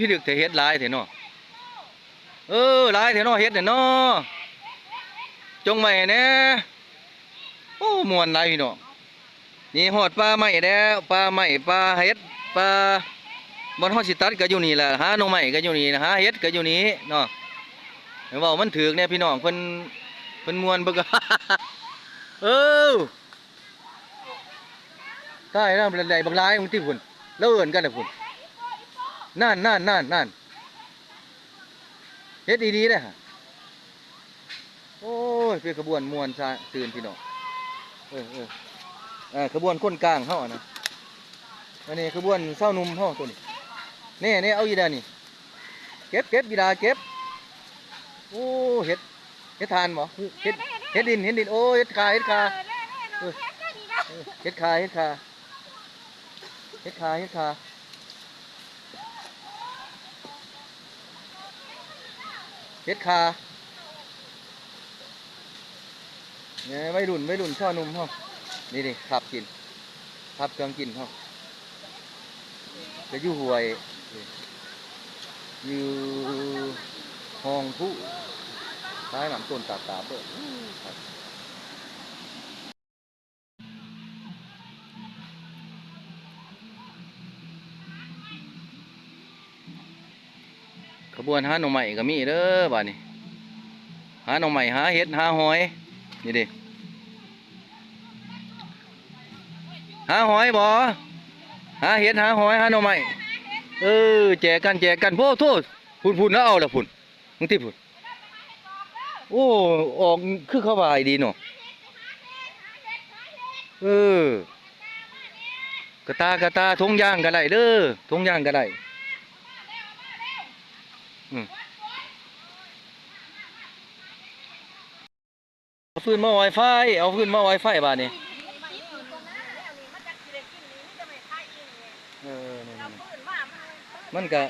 พี่ดึกแต่เฮ็ดลายเถอะเนาะเออลายเถอะเนาะเฮ็ดเนี่ยเนาะจงไว้แน่โอ้มวนลายพี่น้อนี่ฮอดปลาไม้แล้วปลาไม้ปลาเฮ็ดปลาบ่ฮอดสิตัดก็อยู่นี่แหละหาหน่อไม้ก็อยู่นี่หาเฮ็ดก็อยู่นี่เนาะให้เว้ามันถูกแน่พี่น้องเพิ่นเพิ่นมวนเบิ่งเออใช่นะใดบักหลายมึงที่พุ่นแล้วเอิ้นกันน่ะพุ่น นั่นนั่นนั่นนั่นเฮ็ดดีๆเลยฮะโอ้ยเป็นขบวนมวนซาตื่นพี่น้องเออเอออ่าขบวนคนกลางเฮาอะนะอันนี้ขบวนเศร้าหนุ่มเฮาตัวนี้นี่นี่เอาอีดานี่เก็บเก็บอีดาเก็บโอ้เฮ็ดเฮ็ดทานบ่เฮ็ดเฮ็ดดินเฮ็ดดินโอ้เฮ็ดคาเฮ็ดคาเออเออเฮ็ดคาเฮ็ดคาเฮ็ดคาเฮ็ดคา เฮ็ดคาเนี่ยไม่รุ่นไม่รุ่นช่อนุ่มห้องนี่ดิขับกินขับเครื่องกินห้องจะอยู่ห่วยอยู่ห้องผู้ท้ายหนำต้นตาตาเปิด บวนหาหน่อใหม่ก็มีเด้อบ้านนี้หาหน่อใหม่หาเห็ดหาหอยนี่ดิหาหอยบ่หาเห็ดหาหอยหาหน่อใหม่เออแจกกันแจกกันโพโทษพุ่นพุ่นแล้วเอาละพุ่นมึงที่พุ่นโอ้ออกคือเขาวายดีเนาะเออกระตากระตาทงย่างก็ได้เด้อทงย่างก็ได้ เอาฟืนมาไวไฟเอาฟืนมาไวไฟบ้านนี้เออนี่ๆมันก็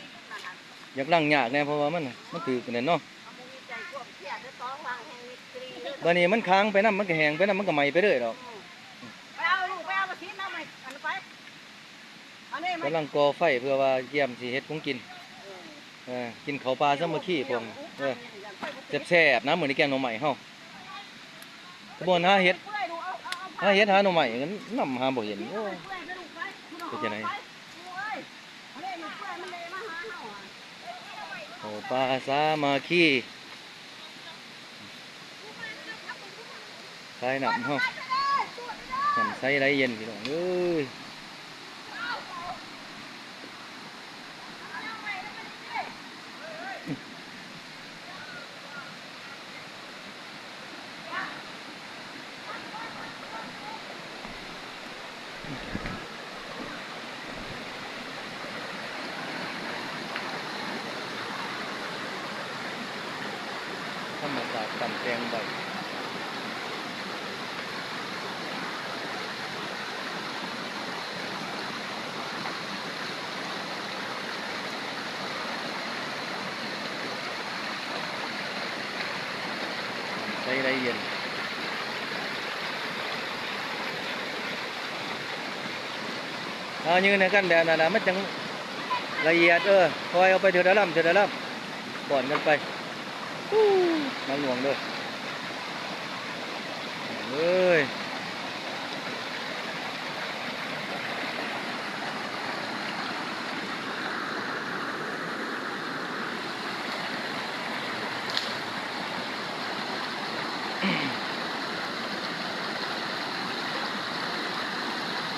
อยากลังยากแน่เพราะว่ามันมันถือกันเนาะบ้านนี้มันค้างไปน้ำมันก็แห้งไปน้ำมันก็ไหม้ไปเรื่อยดอกไปเอาลูกไปเอามาทิ้งน้ำใหม่อันไปอันนี้มันกำลังก่อไฟเพื่อว่าเยี่ยมสิเฮ็ดของกิน เออกินข้าวปลาสามัคคีพวกนี้เออแซ่บๆนะเหมือนในแกงหน่อไม้เฮากระบวนหาเฮ็ดเปื่อยดูเอาเอาเอาหาเฮ็ดหาหน่อไม้งั้นนำหาบ่เห็นโอ้ยเปื่อยไปลูกไปคุณเอาเป็นจังไดไปดูเอ้ยอันนี้มันเปื่อยมันเลยมาหาเฮาอะข้าวปลาสามัคคีใส่น้ำเฮาน้ำใส่ไรเย็นพี่น้องเอ้ย ธรรมศาสตร์ตำแตงใบใส่ไรเย็นเอายืนในกั นแดดนะนะมันจังละเอียดเออคอยเอาไปเถอะดะล่ำเถอะดะล่ำบ่อนกันไปน้ำหลวงเด้อเอ้ย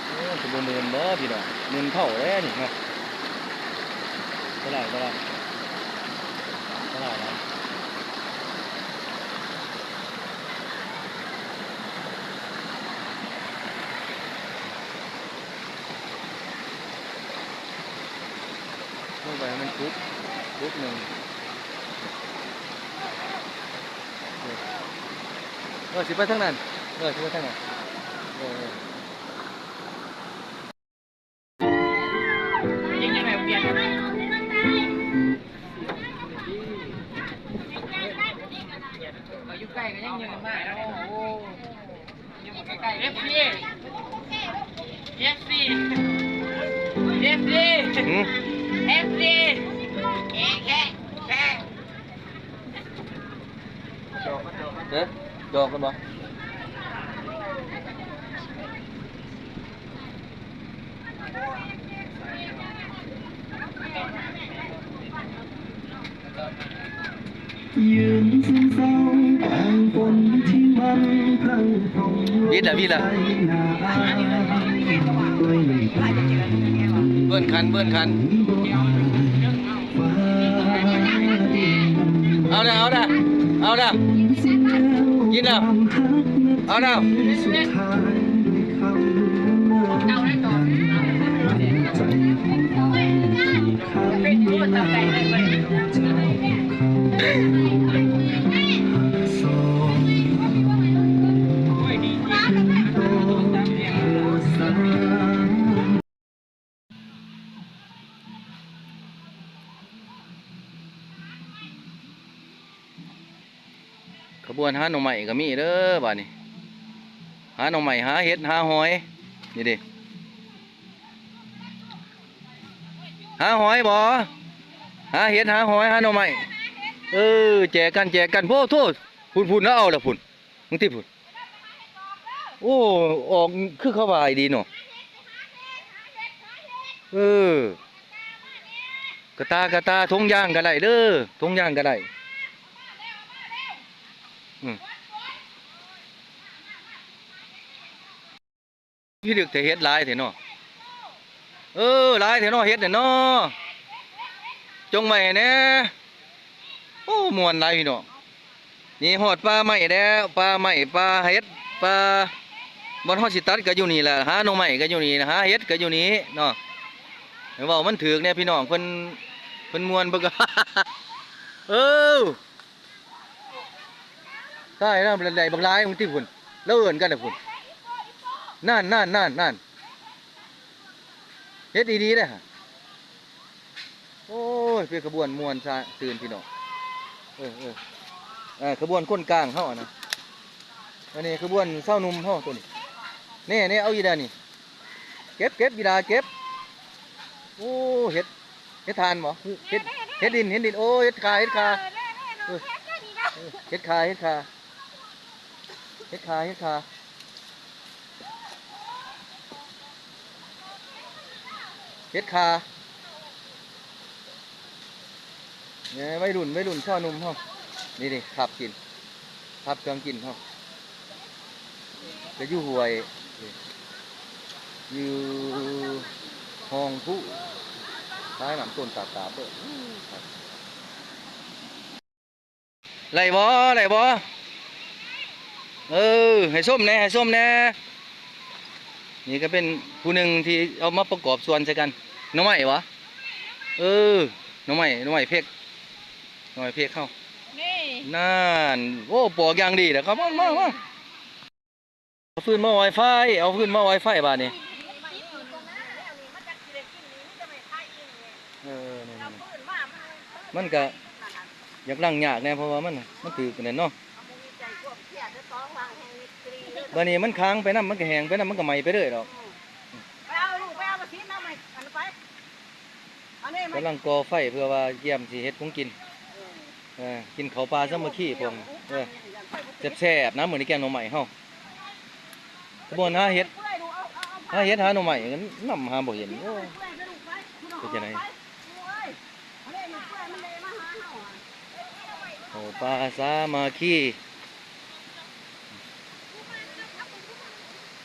โอ้จะบ่หมื่นบ่พี่น้องหมื่นเท่าแล้วนี่นะเท่าไหร่เท่าไหร่เท่าไหร่นะ ลงไปให้ มันคุกคุกหนึ่งเออสิไปทั้งนั้นเออสิไปทั้งนั้น อ๊ะจองกันบ่ยืนซึมเศร้าก กินแล้วความรักเอาเด้อสุดท้ายด้ว หาหน่อไม้ก็มีเด้อบัดนี้หาหน่อไม้หาเห็ดหาหอยนี่ดิหาหอยบ่หาเห็ดหาหอยหาหน่อไม้เออแจกกันแจกกันโพ่โทษพุ่นพุ่นแล้วเอาละพุ่นมึงที่พุ่นโอ้ออกคือเขาวายดีเนาะเออกระตากระตาทงย่างก็ได้เด้อทงย่างก็ได้ พี่ดึกแต่เฮ็ดลายเถอะเนาะเออลายเถอะเนาะเฮ็ดเนี่ยเนาะจงไว้แหน่โอ้มวนลายพี่เนาะนี่ฮอดปลาไม้แล้วปลาไม้ปลาเฮ็ดปลาบ่ฮอดสิตัดก็อยู่นี่แหละหาหน่อไม้ก็อยู่นี่นะหาเฮ็ดก็อยู่นี่เนาะให้เว้ามันถูกเนี่ยพี่น้องเพิ่นเพิ่นมวนเบิ่งเออใช่นะมันได้บักหลายมึงที่พุ่นแล้วเอิ้นกันนะพุ่น นั่นนั่นนั่นนั่นเฮ็ดดีๆเลยฮะโอ้ยเป็นขบวนมวนชาตื่นพี่น้องเออเออเออขบวนคนกลางเขาอะนะอันนี้ขบวนเศร้าหนุ่มเขาตัวนี้นี่นี่เอาอีดานี่ เก็บเก็บอีดาเก็บโอ้เฮ็ดเฮ็ดทานบ่เฮ็ดเฮ็ดดินเฮ็ดดินโอ้เฮ็ดคาเฮ็ดคาเออเออเฮ็ดคาเฮ็ดคาเฮ็ดคาเฮ็ดคา เฮ็ดคาเนี่ยไม่รุ่นไม่รุ่นช่อนุ่มห้องนี่นี่ขับกินขับเครื่องกินห้องจะอยู่ห่วยอยู่ห้องผู้ท้ายหนำต้นตาบตาเด้อครับไรบ่ไรบ่เออให้ส้มแน่ให้ส้มแน่ นี่ก็เป็นผู้หนึ่งที่เอามาประกอบส่วนใช่กันหน้องใหม่วะเออหน้องใหม่หน้องใหม่เพกหน้องใหม่เพกเข้านี่นั่นโอ้ปอกอย่างดีเลยครับมามามาเอาฟืนมาไวไฟเอาฟืนมาไวไฟบ้านนี่เออนี่ๆมันก็อยากลังยากแน่เพราะว่ามันมันถือกันเนาะ บ้านนี้มันค้างไปน้ำมันก็แห้งไปน้ำมันก็ไหม้ไปเรื่อยหรอกไปเอาลูกไปเอามาทิ้งน้ำใหม่อันไปอันนี้มันกำลังก่อไฟเพื่อว่าเยี่ยมสิเฮ็ดของกินเออกินข้าวปลาสามัคคีพวกนี้เออแซ่บๆนะเหมือนที่แกงหน่อไม้เฮากระบวนหาเฮ็ดหาเฮ็ดหาหน่อไม้กันนำหาบ่เห็นโอ้เป็นจังไดข้าวปลาสามัคคี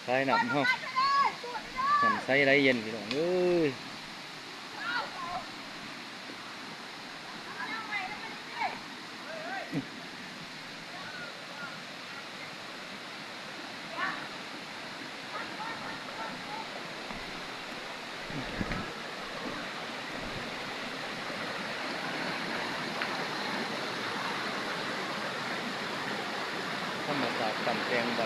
ใส่น้ำเฮาน้ำใส่ไรเย็นพี่น้องเอ้ยธรรมศาสตร์ต่ำแตงใบ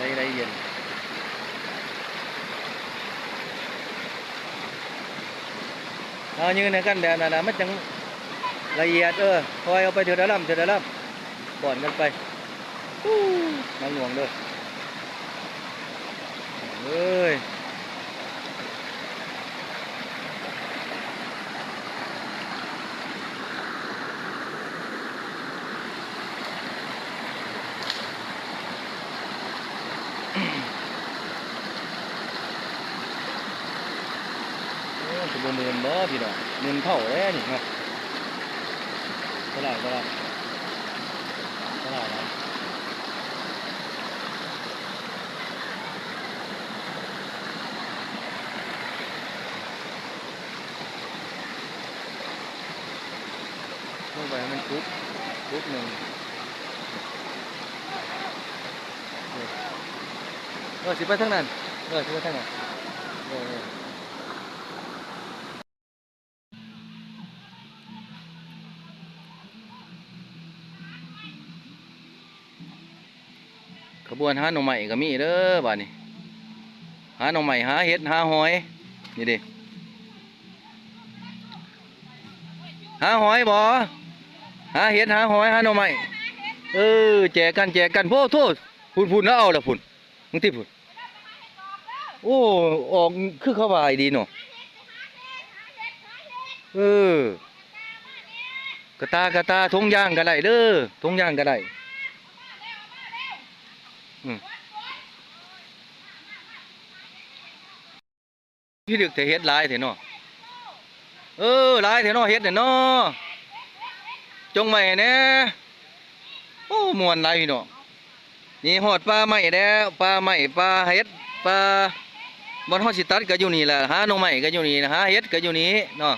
ใช้ไรเย็น เอายืนในกันแดดนะนะมันจังละเอียดเออคอยเอาไปเถอะละลำเถอะละลำบ่อนกันไปน้ำหน่วงเด้อเอ้ยโอ้ จะบ่หมื่นบ่พี่น้องหมื่นเท่าแล้วนี่ฮะเท่าไหร่เท่าไหร่เท่าไหร่นะลงไปให้มันคลุกคลุกหนึ่งเออเออสิไปทางนั้นเออสิไปทางนั้น บวนหาหน่อใหม่ก็มีเด้อบ้านนี้หาหน่อใหม่หาเห็ดหาหอยนี่ดิหาหอยบ่หาเห็ดหาหอยหาหน่อไม้เออแจกกันแจกกันโพ่โทษพุ่นพุ่นแล้วเอาละพุ่นมึงที่พุ่นโอ้ออกคือเขาวายดีเนาะเออกระตากระตาทงยางก็ได้เด้อทงยางก็ได้ พี่ดึกแต่เฮ็ดลายเถอะเนาะเออลายเถอะเนาะเฮ็ดเถอะเนาะจงไว้แหน่โอ้มวนลายพี่น้องนี่หอดปลาใหม่แล้วปลาใหม่ปลาเฮ็ดปลาบอนฮอดสิตัดก็อยู่นี่แหละหาน่อไม้ก็อยู่นี่นะหาเฮ็ดก็อยู่นี่เนาะ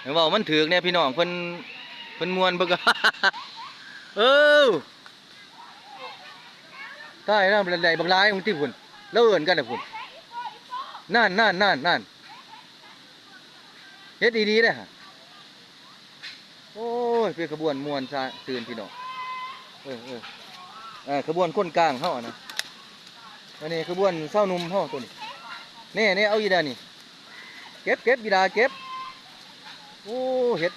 เห็นว้ามันถึกเนี่ยพี่น้องเพิ่นเพิ่นมวนเพิ่นก็เออ ตายแล้วมันใดบักหลายมึงติพุ่นแล้วเอิ้นกันนะพุ่นนั่นนั่นนั่นนั่นเฮ็ดดีๆเด้อฮะโอ้ยเป็นขบวนมวนชาตื่นพี่น้องเออเออเออขบวนคนกลางเฮาอะนะอันนี้ขบวนเศร้าหนุ่มเฮาตัวนี้นี่นี่เอาอีดานี่เก็บเก็บอีดาเก็บโอ้เห็ด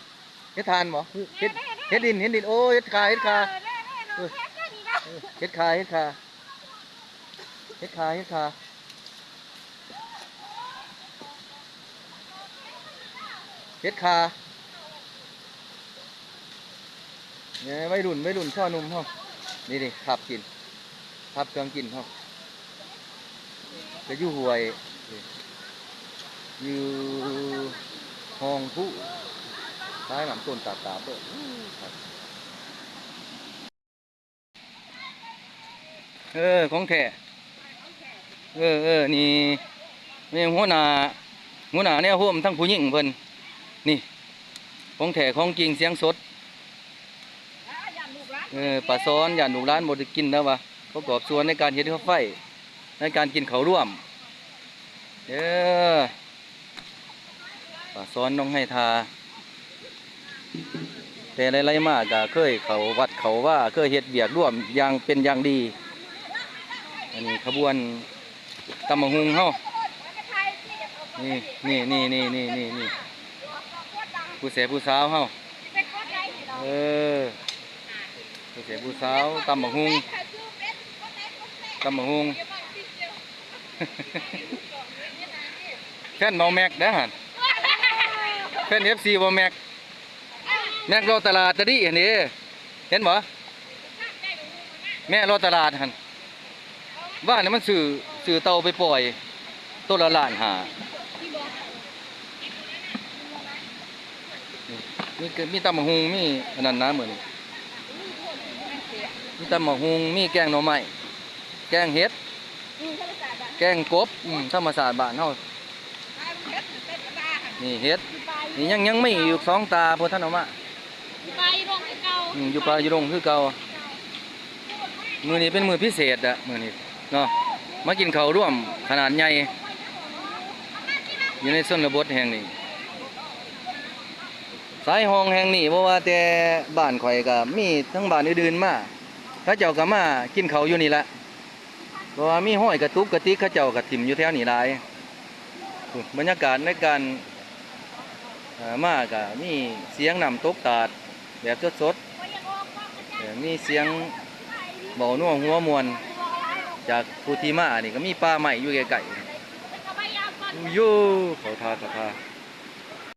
เห็ดทานบ่เห็ดเห็ดดินเห็ดดินโอ้เห็ดคาเห็ดคาเออเออเห็ดคาเห็ดคา เห็ดคาเห็ดคาเห็ดคาเนี่ยไม่รุ่นไม่รุ่นช่อนุ่มห้องนี่นี่ขับกินขับเครื่องกินห้องจะอยู่ห่วยอยู่ห้องผู้ท้ายหนำต้นตาตาเปิดเออ ของแท้ เออเออนี่นี่หัวหน้าหัวหน้าเนี่ยห่วมทั้งผู้หญิงเพิ่นนี่ของแท้ของจริงเสียงสดเออปลาซ้อนอย่างหนูร้านบไดกินแล้ววะประกอบส่วนในการเฮ็ดข้าวไฟในการกินเขาร่วมเด้อปลาซ้อนน้องให้ทา แต่ไรๆมากก็เคยเขาวัดเขาว่าเคยเฮ็ดเบียกร่วมอย่างเป็นอย่างดี อันนี้ขบวน ตำมะฮุงเฮานี่นี่นี่นี่นี่นี่นี่ผู้เสพผู้สาวเฮาเออผู้เสียผู้สาวตำบักฮุงตำบักฮุงแฟนเมาแม็กนะฮะแฟนเอฟซีบอแม็กแม็กรอตลาดตะดิเห็นดิเห็นบ่แม่รอตลาดหันบ้านนี่มันสื่อ สื่อเตาไปปล่อยต้นละล้านหานี่มีมีตำบักฮุงมีอันนั้นนะเหมือนมีตำหมกฮุงมีแกงหน่อไม้แกงเห็ดแกงกบอืมธรรมศาสตร์บ้านเฮานี่เห็ดนี่ยังยังไม่อยู่สองตาพอท่านเอามาไปโรงเก่าอืมอยู่ปลาอยู่รงคือเก่ามือนี้เป็นมือพิเศษอะมือนี้เนาะ มากินข้าวร่วมขนาดใหญ่อยู่ในส้นระบทแห่งนี้ สายห้องแห่งนี้เพราะว่าแต่บ้านข่อยก็มีทั้งบ้านอื่นๆมาเขาเจ้าก็มากินเขาวอยู่นี่ละเพราะว่ามีห้อยกระตุกกระติกเขาเจ้าก็ถิ่มอยู่แถวนี้หลายบรรยากาศในการมาก็มีเสียงน้ำตกตาดแบบสดๆมีเสียงเบาหนัวหัวมวน จากภูทีมานี่ก็มีปลาใหม่อยู่ไกลๆอยู่เขาทาเขาทา